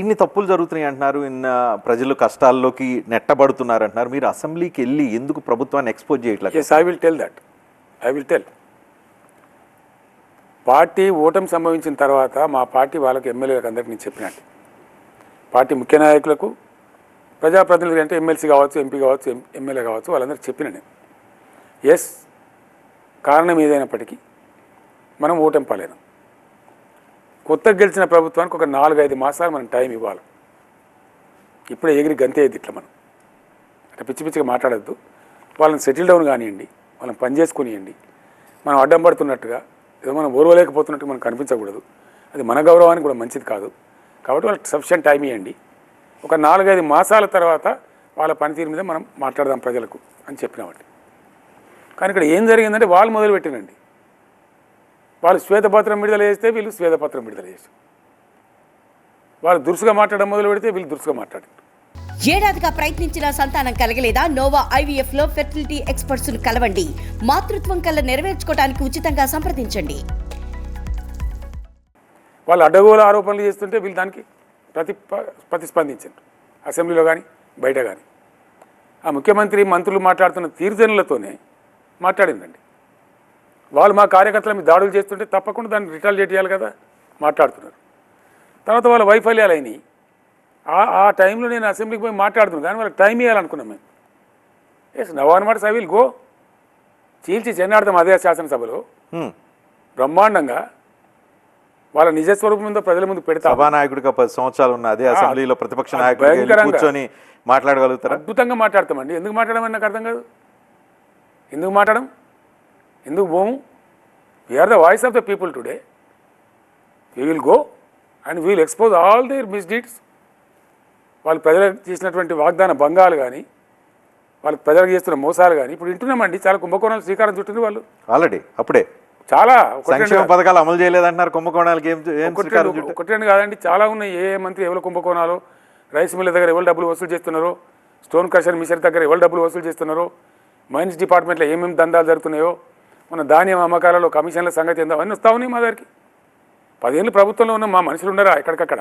ఇన్ని తప్పులు జరుగుతున్నాయి అంటున్నారు ఇన్న ప్రజలు కష్టాల్లోకి నెట్టబడుతున్నారు అంటున్నారు మీరు అసెంబ్లీకి వెళ్ళి ఎందుకు ప్రభుత్వాన్ని ఎక్స్పోజ్ చేయట్లేదు? Yes I will tell that I will tell party ఓటమి సంభవించిన తర్వాత మా పార్టీ వాళ్ళకి ఎమ్మెల్యేలకు అందరికీ నేను చెప్పినట్టు. పార్టీ ముఖ్య నాయకులకు ప్రజాప్రతినిధులు అంటే ఎమ్మెల్సీ కావచ్చు ఎంపీ కావచ్చు ఎమ్మెల్యే కావచ్చు వాళ్ళందరికీ చెప్పిన నేను. ఎస్ కారణం ఏదైనప్పటికీ మనం ఓటమి పాలేను. కొత్తగా గెలిచిన ప్రభుత్వానికి ఒక నాలుగైదు మాసాలు మనం టైం ఇవ్వాలి. ఇప్పుడే ఎగిరి గంతేది ఇట్లా మనం. అట్లా పిచ్చి పిచ్చిగా మాట్లాడద్దు. వాళ్ళని సెటిల్ డౌన్ కానివ్వండి వాళ్ళని పని చేసుకునియండి. మనం అడ్డం పడుతున్నట్టుగా ఏదో మనం ఓర్వలేకపోతున్నట్టు మనకు కనిపించకూడదు. అది మన గౌరవానికి కూడా మంచిది కాదు. కాబట్టి వాళ్ళకి సఫిషియంట్ టైం ఇవ్వండి ఒక నాలుగైదు మాసాల తర్వాత వాళ్ళ పనితీరు మీద మనం మాట్లాడదాం ప్రజలకు అని చెప్పినామండి కానీ ఇక్కడ ఏం జరిగిందంటే వాళ్ళు మొదలుపెట్టినండి వాళ్ళు శ్వేతపత్రం విడుదల చేస్తే వీళ్ళు శ్వేతపత్రం విడుదల చేశారు. వాళ్ళు దురుసుగా మాట్లాడడం మొదలు పెడితే వీళ్ళు దురుసుగా మాట్లాడారు. ఏడాదిగా ప్రయత్నించిన సంతానం కలగలేదా? నోవా ఐవీఎఫ్లో ఫెర్టిలిటీ ఎక్స్పర్ట్స్ను కలవండి. మాతృత్వం కల్లా నెరవేర్చుకోవడానికి ఉచితంగా సంప్రదించండి. వాళ్ళు అడ్డగోలు ఆరోపణలు చేస్తుంటే వీళ్ళు దానికి ప్రతి ప్రతిస్పందించారు అసెంబ్లీలో కానీ బయట కానీ ఆ ముఖ్యమంత్రి మంత్రులు మాట్లాడుతున్న తీర్జనులతోనే మాట్లాడిందండి. వాళ్ళు మా కార్యకర్తల మీద దాడులు చేస్తుంటే తప్పకుండా దాన్ని రిటాలియేట్ చేయాలి కదా మాట్లాడుతున్నారు. తర్వాత వాళ్ళ వైఫల్యాలు అయినాయి. ఆ ఆ టైంలో నేను అసెంబ్లీకి పోయి మాట్లాడుతున్నాను కానీ వాళ్ళకి టైం ఇవ్వాలనుకున్నాం మేము. ఎస్ నవాన్ మాట ఐ విల్ గో. చీల్చి చెన్నాడతాం అదే శాసనసభలో. హ్మ్. బ్రహ్మాండంగా వాళ్ళ నిజ స్వరూపం ముందు ప్రజల ముందు పెడతా సభానాయకుడిగా పది సంవత్సరాలు ఉన్న అదే అసెంబ్లీలో ప్రతిపక్ష. కూర్చొని మాట్లాడగలుగుతారా? అద్భుతంగా మాట్లాడతామండి. ఎందుకు మాట్లాడమని నాకు అర్థం కాదు? ఎందుకు మాట్లాడడం ఎందుకు పోము? We are the voice of the people today we will go and we'll expose all their misdeeds వాళ్ళు ప్రజలకు చేసినటువంటి వాగ్దాన భంగాలు కానీ వాళ్ళకి ప్రజలకు చేస్తున్న మోసాలు కానీ ఇప్పుడు వింటున్నామండి చాలా కుంభకోణాలు శ్రీకారం చుట్టింది వాళ్ళు. ఆల్రెడీ అప్పుడే. చాలా సంక్షేమ పథకాలు అమలు చేయలేదంటున్నారు కుంభకోణాలకి ఒకటి రెండు- కాదండి చాలా ఉన్నాయి. ఏ ఏ మంత్రి ఎవరు కుంభకోణాలు? రైస్ మిల్ దగ్గర ఎవరు డబ్బులు వసూలు చేస్తున్నారో? స్టోన్ క్రషర్ మిషన్ దగ్గర ఎవరు డబ్బులు వసూలు చేస్తున్నారో? మైన్స్ డిపార్ట్మెంట్లో ఏమేమి దందాలు జరుగుతున్నాయో? మన ధాన్యం అమ్మకాలలో కమిషన్ల సంగతి ఏందో అవన్నీ వస్తా ఉన్నాయి మా దగ్గరికి. పదేళ్ళు ప్రభుత్వంలో ఉన్న మా మనుషులు ఉండరా ఎక్కడికక్కడ?